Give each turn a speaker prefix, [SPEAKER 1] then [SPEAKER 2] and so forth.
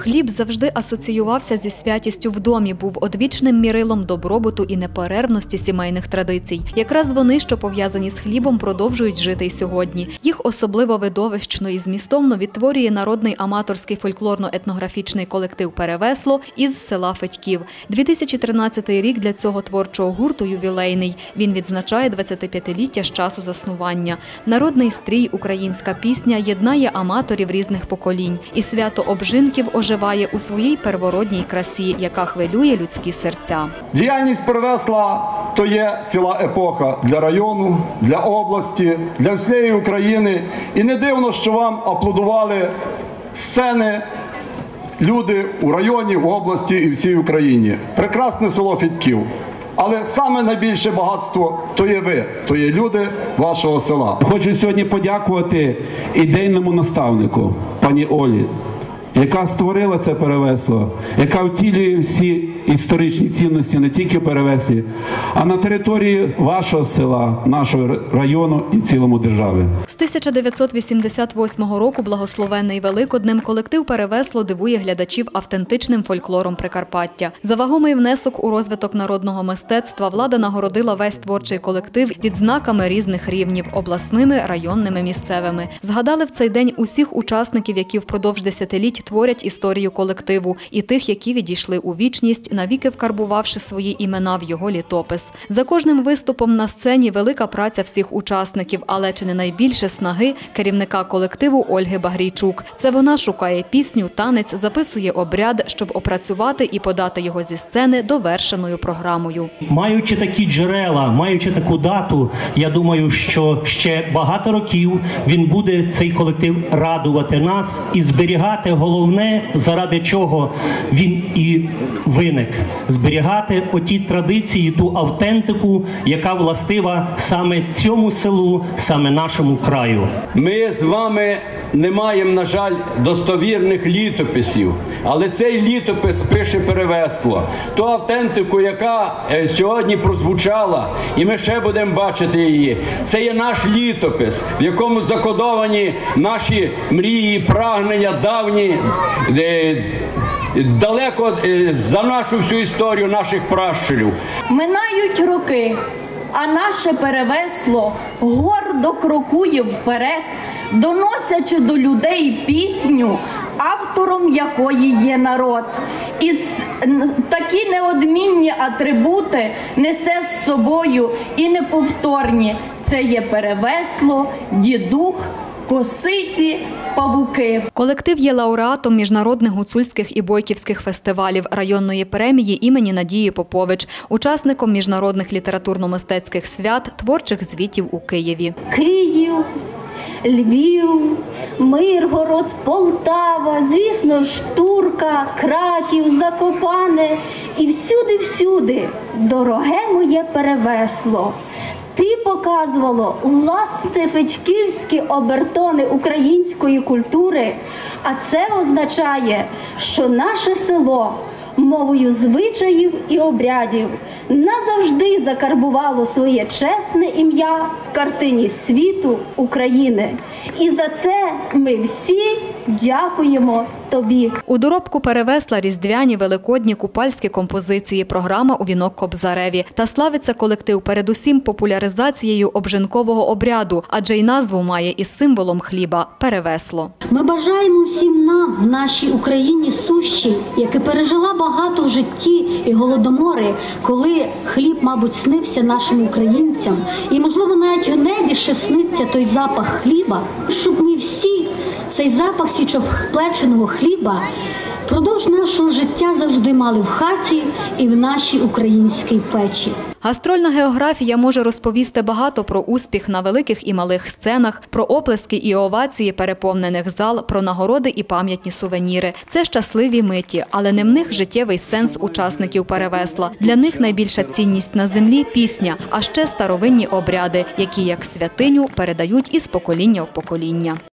[SPEAKER 1] Хліб завжди асоціювався зі святістю в домі, був одвічним мірилом добробуту і неперервності сімейних традицій. Якраз вони, що пов'язані з хлібом, продовжують жити й сьогодні. Їх особливо видовищно і змістовно відтворює народний аматорський фольклорно-етнографічний колектив Перевесло із села Федьків. 2013 рік для цього творчого гурту ювілейний. Він відзначає 25-ліття з часу заснування. Народний стрій, українська пісня єднає аматорів різних поколінь, і свято обжинків оживає у своїй первородній красі, яка хвилює людські серця.
[SPEAKER 2] Діяльність перевесла то є ціла епоха для району, для області, для всієї України. І не дивно, що вам аплодували сцени, люди у районі, в області і всій Україні. Прекрасне село Фідьків. Але саме найбільше багатство то є ви, то є люди вашого села.
[SPEAKER 3] Хочу сьогодні подякувати ідейному наставнику, пані Олі, яка створила це перевесло, яка втілює всі історичні цінності не тільки перевеслі, а на території вашого села, нашого району і цілому держави.
[SPEAKER 1] З 1988 року благословенний Великоднем колектив Перевесло дивує глядачів автентичним фольклором Прикарпаття. За вагомий внесок у розвиток народного мистецтва влада нагородила весь творчий колектив відзнаками різних рівнів обласними, районними, місцевими. Згадали в цей день усіх учасників, які впродовж десятиліть творять історію колективу, і тих, які відійшли у вічність, навіки вкарбувавши свої імена в його літопис. За кожним виступом на сцені велика праця всіх учасників, але чи не найбільше снаги керівника колективу Ольги Багрійчук. Це вона шукає пісню, танець, записує обряд, щоб опрацювати і подати його зі сцени довершеною програмою.
[SPEAKER 4] Маючи такі джерела, маючи таку дату, я думаю, що ще багато років він буде цей колектив радувати нас і зберігати головне, заради чого він і виник зберігати оті традиції, ту автентику, яка властива саме цьому селу, саме нашому краю.
[SPEAKER 5] Ми з вами не маємо, на жаль, достовірних літописів, але цей літопис пише перевесло ту автентику, яка е, сьогодні прозвучала, і ми ще будемо бачити її. Це є наш літопис, в якому закодовані наші мрії, прагнення, давні. Е, Далеко е, за нашу всю історію наших пращурів.
[SPEAKER 6] Минають роки, а наше перевесло гордо крокує вперед, доносячи до людей пісню, автором якої є народ. І такі неодмінні атрибути несе з собою і неповторні. Це є перевесло, дідух, косиці, павуки.
[SPEAKER 1] Колектив є лауреатом міжнародних гуцульських і бойківських фестивалів районної премії імені Надії Попович, учасником міжнародних літературно-мистецьких свят, творчих звітів у Києві.
[SPEAKER 7] Київ, Львів, Миргород, Полтава, звісно ж, Турка, Краків, Закопане і всюди-всюди дороге моє перевесло. Показувало власне печківські обертони української культури, а це означає, що наше село мовою звичаїв і обрядів назавжди закарбувало своє чесне ім'я в картині світу України. І за це ми всі дякуємо тобі.
[SPEAKER 1] У доробку перевесла різдвяні великодні купальські композиції. Програма у вінок Кобзареві та славиться колектив передусім популяризацією обжинкового обряду, адже й назву має із символом хліба перевесло.
[SPEAKER 7] Ми бажаємо всім нам в нашій Україні сущій, яка пережила багато в житті і голодомори, коли хліб, мабуть, снився нашим українцям, і можливо навіть у небі ще сниться той запах хліба, щоб ми всі цей запах свічоплеченого хліба впродовж нашого життя завжди мали в хаті і в нашій українській печі.
[SPEAKER 1] Гастрольна географія може розповісти багато про успіх на великих і малих сценах, про оплески і овації переповнених зал, про нагороди і пам'ятні сувеніри. Це щасливі миті, але не в них життєвий сенс учасників перевесла. Для них найбільша цінність на землі пісня, а ще старовинні обряди, які як святиню передають із покоління в покоління.